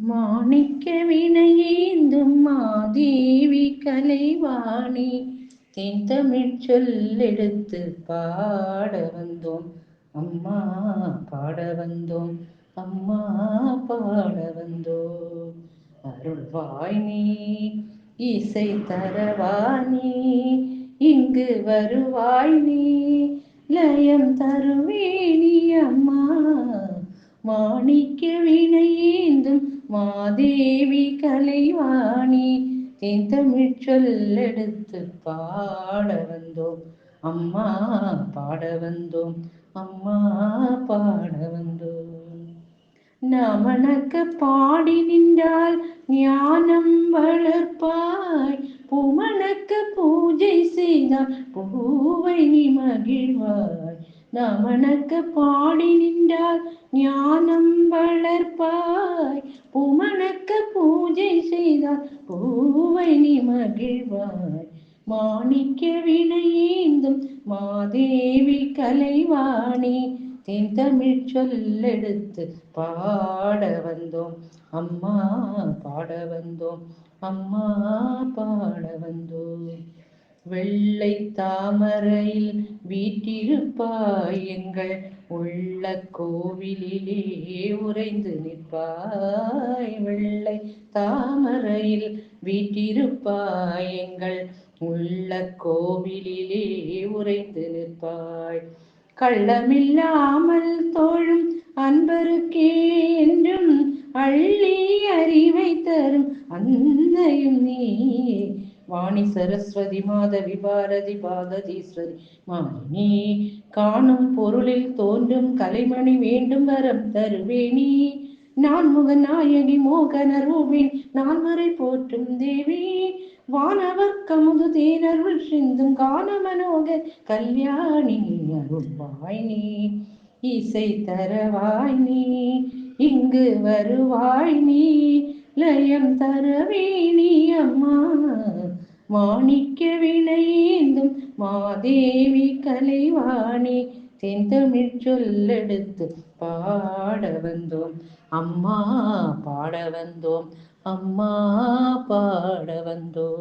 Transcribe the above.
மாணிக்க வினையேந்தும் மாதேவி கலைவாணி. தென் தமிழ் சொல்லெடுத்து பாட வந்தோம். அம்மா பாட வந்தோம். அம்மா பாட வந்தோம். அருள்வாய் நீ இசை தரவாணி இங்கு வருவாய் நீ லயம் தருவேணி. மாணிக்க வினையேந்தும் மாதேவி கலைவாணி தென் தமிழ் சொல்லெடுத்து பாட வந்தோம். அம்மா பாட வந்தோம். அம்மா பாட வந்தோம். நமனக்க பாடி நின்றால் ஞானம் வளர்ப்பாய். பூமணக்க பூஜை செய்தால் பூவை நீ மகிழ்வாய். நமனக்க பாடி நின்றால் ஞானம் வளர்ப்பாய். பூமணக்க பூஜை செய்தால் பூவை நீ மகிழ்வாய். மாணிக்க வினையேந்தும் மாதேவி கலைவாணி. தென் தமிழ் சொல்லெடுத்து பாட வந்தோம். அம்மா பாட வந்தோம். அம்மா பாட வந்தோம். வெள்ளை தாமரையில் வீட்டிருப்பாய் எங்கள் உள்ள கோவிலிலே உறைந்து நிற்பாய் வெள்ளை தாமரையில் வீட்டிருப்பாய் எங்கள் உள்ள கோவிலிலே உறைந்து நிற்பாய். கள்ளமில்லாமல் தோழும் அன்பருக்கே என்றும் அள்ளி அறிவை தரும் அன்னையும் நீ வாணி சரஸ்வதி மாதவி பாரதி பாகதீஸ்வரி. மாலினி காணும் பொருளில் தோன்றும் கலைமணி வேண்டும் வரம் தருவேணி. நான் முக நாயகி மோகன ரூபின் நால்வரை போற்றும் தேவி. வானவர் கமுது தேனருள் சிந்தும் காண மனோக கல்யாணி அருள்வாய் நீ இசை தரவாய் நீ இங்கு வருவாய் நீ லயம் தரவேணி அம்மா. மாணிக்க வினையேந்தும் மாதேவி கலைவாணி. தென்தமிழ் சொல்லெடுத்து பாட வந்தோம். அம்மா பாட வந்தோம். அம்மா பாட வந்தோம்.